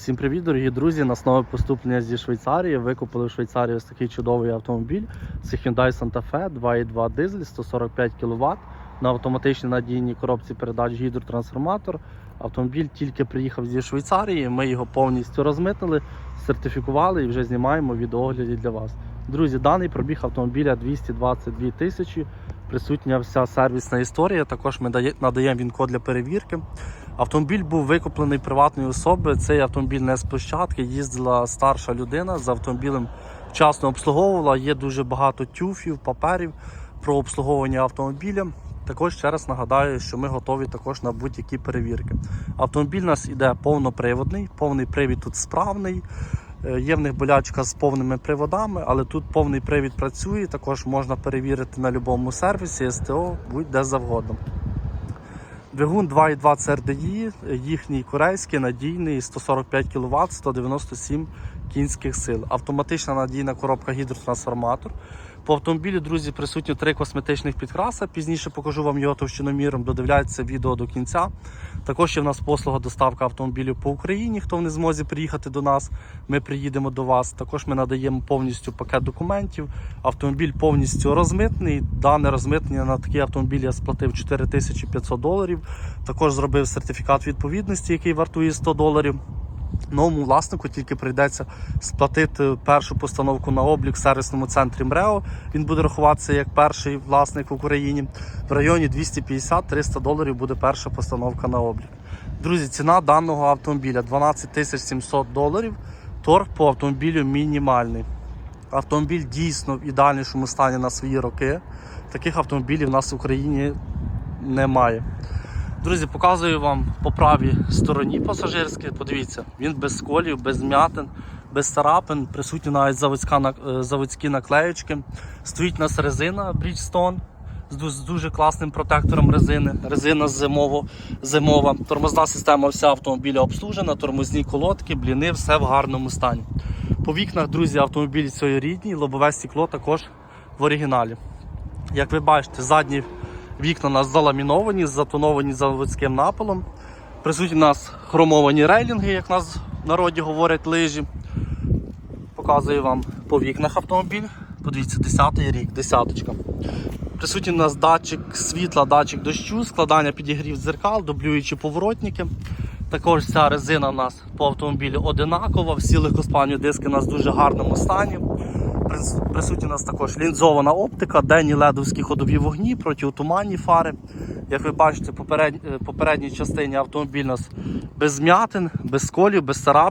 Всім привіт, дорогі друзі! Нас нове поступлення зі Швейцарії. Викупили в Швейцарії ось такий чудовий автомобіль. Це Hyundai Santa Fe 2.2 дизель, 145 кВт на автоматичній надійній коробці передач гідротрансформатор. Автомобіль тільки приїхав зі Швейцарії. Ми його повністю розмитнили, сертифікували і вже знімаємо відеогляді для вас. Друзі, даний пробіг автомобіля 222 тисячі. Присутня вся сервісна історія. Також ми надаємо він код для перевірки. Автомобіль був викуплений приватної особи. Цей автомобіль не з площадки. Їздила старша людина з автомобілем вчасно обслуговувала. Є дуже багато тюфів, паперів про обслуговування автомобіля. Також ще раз нагадаю, що ми готові також на будь-які перевірки. Автомобіль у нас іде повноприводний, повний привід тут справний. Е, Є в них болячка з повними приводами, але тут повний привід працює. Також можна перевірити на будь-якому сервісі, СТО, будь-де завгодно. Двигун 2.2 CRDI, їхній корейський, надійний, 145 кВт, 197 кінських сил. Автоматична надійна коробка гідротрансформатор. По автомобілю, друзі, присутні три косметичних підкраса. Пізніше покажу вам його товщиноміром. Додивляйтеся відео до кінця. Також є в нас послуга доставка автомобілів по Україні. Хто не змозі приїхати до нас, ми приїдемо до вас. Також ми надаємо повністю пакет документів. Автомобіль повністю розмитний. Дане розмитнення на такий автомобіль я сплатив 4500 доларів. Також зробив сертифікат відповідності, який вартує 100 доларів. Новому власнику тільки прийдеться сплатити першу постановку на облік в сервісному центрі МРЕО. Він буде рахуватися як перший власник в Україні. В районі 250-300 доларів буде перша постановка на облік. Друзі, ціна даного автомобіля 12 тисяч 700 доларів. Торг по автомобілю мінімальний. Автомобіль дійсно в ідеальнішому стані на свої роки. Таких автомобілів у нас в Україні немає. Друзі, показую вам по правій стороні пасажирській. Подивіться, він без сколів, без м'ятин, без царапин, присутні навіть заводська, е, заводські наклеючки. Стоїть у нас резина Bridgestone з дуже класним протектором резини. Резина зимово, зимова. Тормозна система вся автомобіля обслужена, тормозні колодки, бліни, все в гарному стані. По вікнах, друзі, автомобіль цієї рідні, лобове стекло також в оригіналі. Як ви бачите, задні вікна у нас заламіновані, затоновані заводським напилом. Присутні у нас хромовані рейлінги, як у нас в народі говорять лижі. Показую вам по вікнах автомобіль. Подивіться, 10-й рік, десяточка. Присутній у нас датчик світла, датчик дощу, складання підігрів дзеркал, дублюючі поворотники. Також ця резина у нас по автомобілю одинакова, всі легкоспальні диски у нас в дуже гарному стані. Прис- Присутні у нас також лінзована оптика, денні ледовські ходові вогні, протиутуманні фари. Як ви бачите, е, попередній частині автомобіль у нас без м'ятин, без сколів, без царапин.